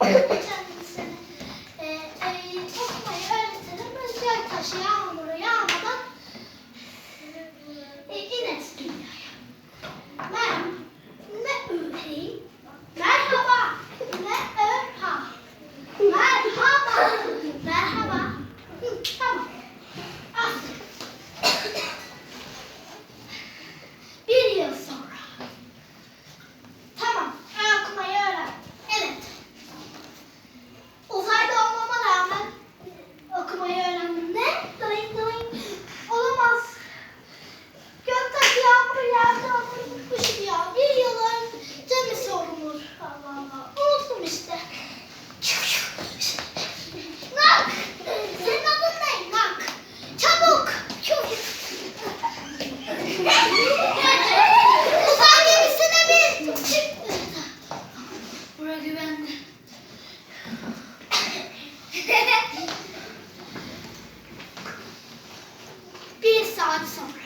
Thank you. Watson.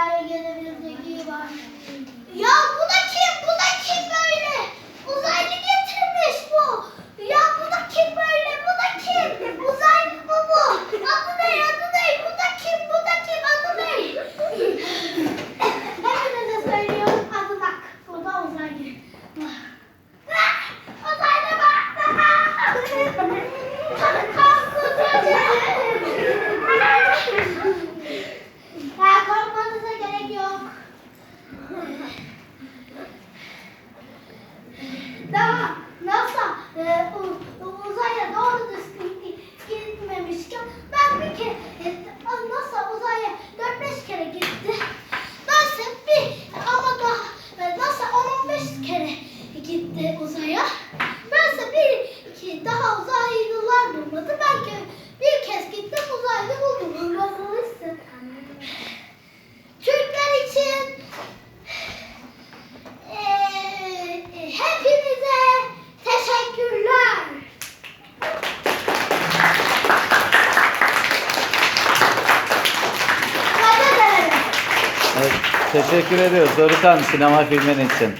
dünyaya gelebildiği var. Ya bu da kim? Bu da kim? Teşekkür ediyoruz Dorukan sinema filmin için.